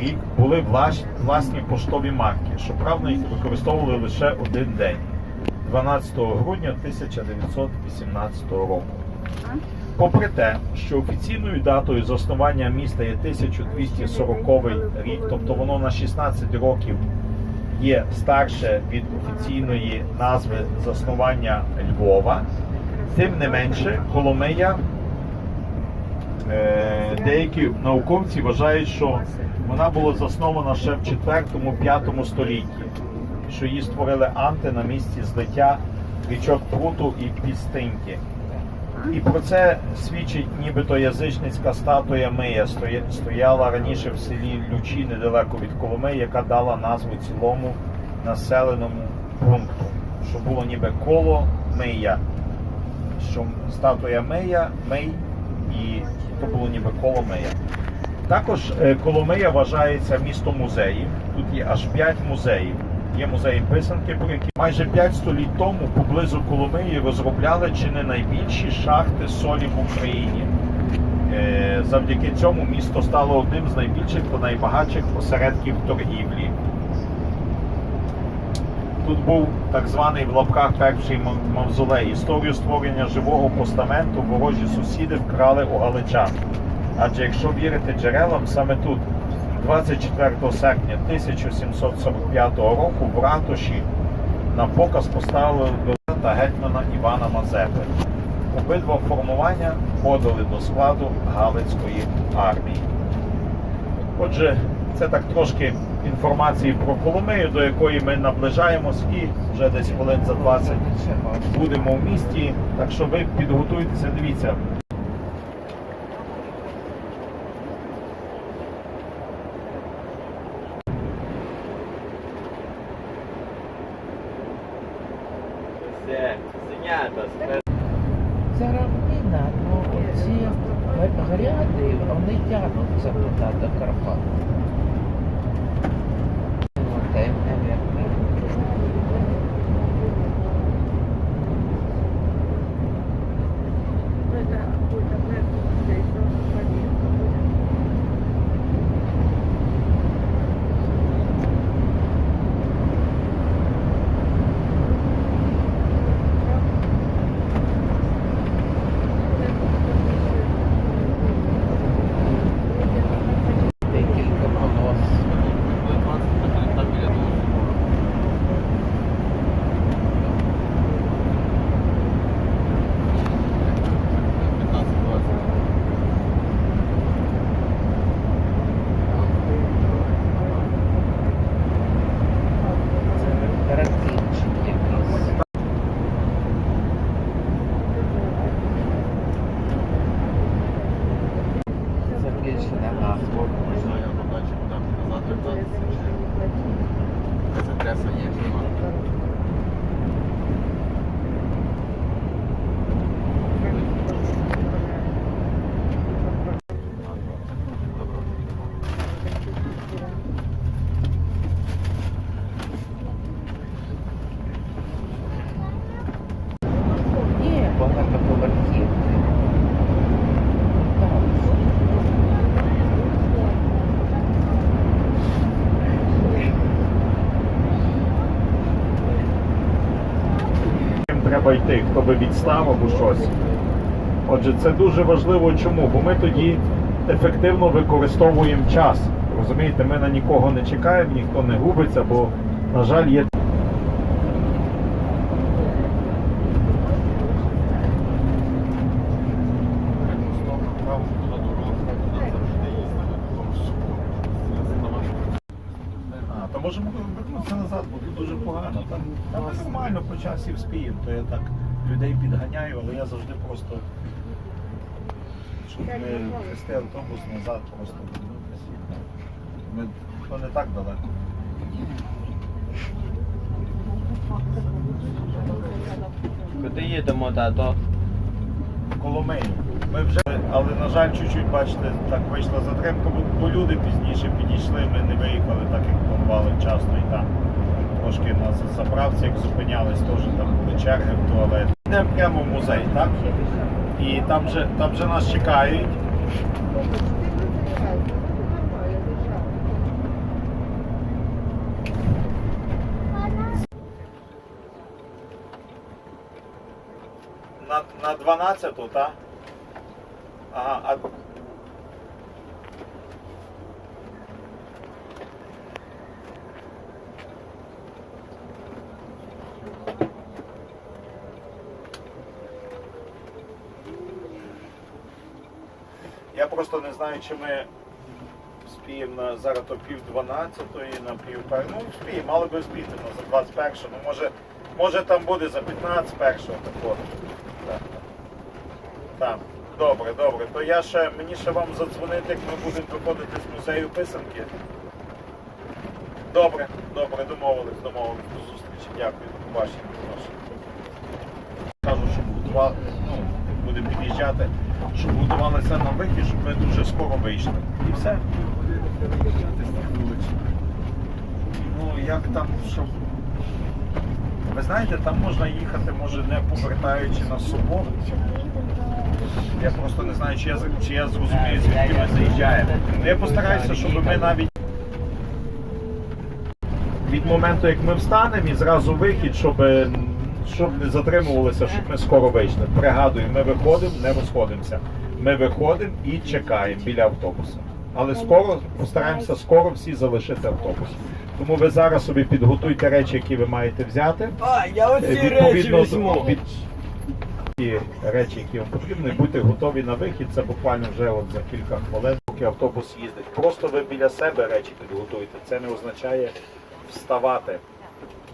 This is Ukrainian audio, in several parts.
рік були власні поштові марки. Щоправда, їх використовували лише один день 12 грудня 1918 року. Попри те, що офіційною датою заснування міста є 1240 рік, тобто воно на 16 років є старше від офіційної назви заснування Львова, тим не менше Коломия Е, деякі науковці вважають, що вона була заснована ще в 4-5 столітті, що її створили анти на місці злиття річок Пруту і Пістиньки. І про це свідчить нібито язичницька статуя Мия стояла раніше в селі Лючі недалеко від Коломиї, яка дала назву цілому населеному пункту, що було ніби коло Мия, що статуя Мия, Мей, і то було ніби коло Мия. Також е, Коломия вважається містом музеїв. Тут є аж 5 музеїв. Є музей писанки, про які майже 5 століть тому поблизу Коломиї розробляли чи не найбільші шахти солі в Україні. Е, Завдяки цьому місто стало одним з найбільших та найбагатших осередків торгівлі. Тут був так званий в лапках перший мавзолей. Історію створення живого постаменту ворожі сусіди вкрали у галичан. Адже якщо вірити джерелам, саме тут, 24 серпня 1745 року, в ратуші на показ поставили та гетьмана Івана Мазепи. Обидва формування входили до складу Галицької армії. Отже, це так трошки інформації про Коломию, до якої ми наближаємось, і вже десь хвилин за 20 будемо в місті. Так що ви підготуйтеся, дивіться. Все, синята, Це равнина, але ці гряди, вони тягнуться туди до Карпат. Треба йти, хто би відстав або щось. Отже, це дуже важливо чому? Бо ми тоді ефективно використовуємо час. Розумієте, ми на нікого не чекаємо, ніхто не губиться, бо, на жаль, є. А, то можемо вернутися назад, бо тут дуже погано. Там, там нормально по часі вспіємо, то я так людей підганяю, але я завжди просто щоб не вести автобус назад, просто. Ми то не так далеко. Куди їдемо, тато? Коломию. Ми вже, але на жаль, чуть-чуть, бачите, так вийшла затримка, бо, бо люди пізніше підійшли, ми не виїхали так, як планували вчасно і там трошки на заправці, як зупинялись, теж там були черги в туалет. Йдемо прямо в музей, так? І там же, там же нас чекають. На, на 12-ту, так? Ага, а Я просто не знаю, чи ми спіємо на зараз то пів дванадцятої, на пів пер... Ну, спіємо, мали би успіти ну, за 21, ну може, може там буде за 15 першого такого. Так. Так. Добре, добре. То я ще мені ще вам задзвонити, як ми будемо виходити з музею писанки. Добре, добре, домовились, домовились. До зустрічі. Дякую, до побачення. Кажу, готували, ну, будемо під'їжджати, щоб готувалися на вихід, щоб ми дуже скоро вийшли. І все. Ну, як там, щоб. Ви знаєте, там можна їхати, може не повертаючи на собор. Я просто не знаю, чи я, чи я зрозумію, звідки ми заїжджаємо. Ну, Я постараюся, щоб ми навіть від моменту, як ми встанемо, і зразу вихід, щоб, щоб не затримувалися, щоб ми скоро вийшли. Пригадую, ми виходимо, не розходимося. Ми виходимо і чекаємо біля автобуса. Але скоро постараємося скоро всі залишити автобус. Тому ви зараз собі підготуйте речі, які ви маєте взяти. А, я оці речі Відповідно, візьму. від- ті речі, які вам потрібні, будьте готові на вихід. Це буквально вже от за кілька хвилин, поки автобус їздить. Просто ви біля себе речі підготуйте. Це не означає вставати.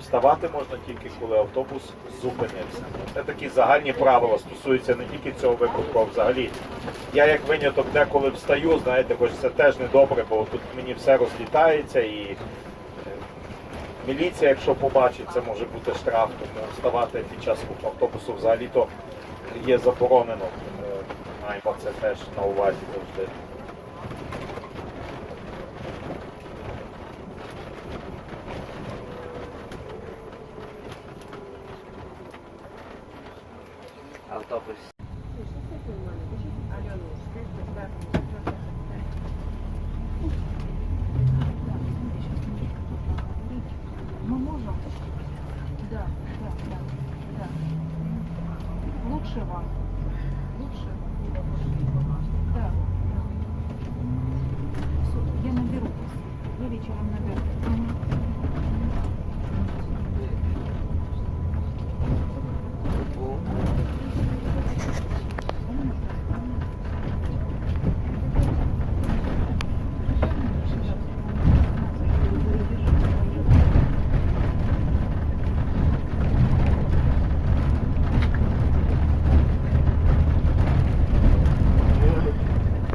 Вставати можна тільки коли автобус зупинився. Це такі загальні правила стосуються не тільки цього випадку, а взагалі. Я як виняток деколи встаю, знаєте, хоч це теж не добре, бо тут мені все розлітається і е, Міліція, якщо побачить, це може бути штраф, тому вставати під час автобусу взагалі-то є заборонено. Тому маємо це теж на увазі завжди. Автобус. Мы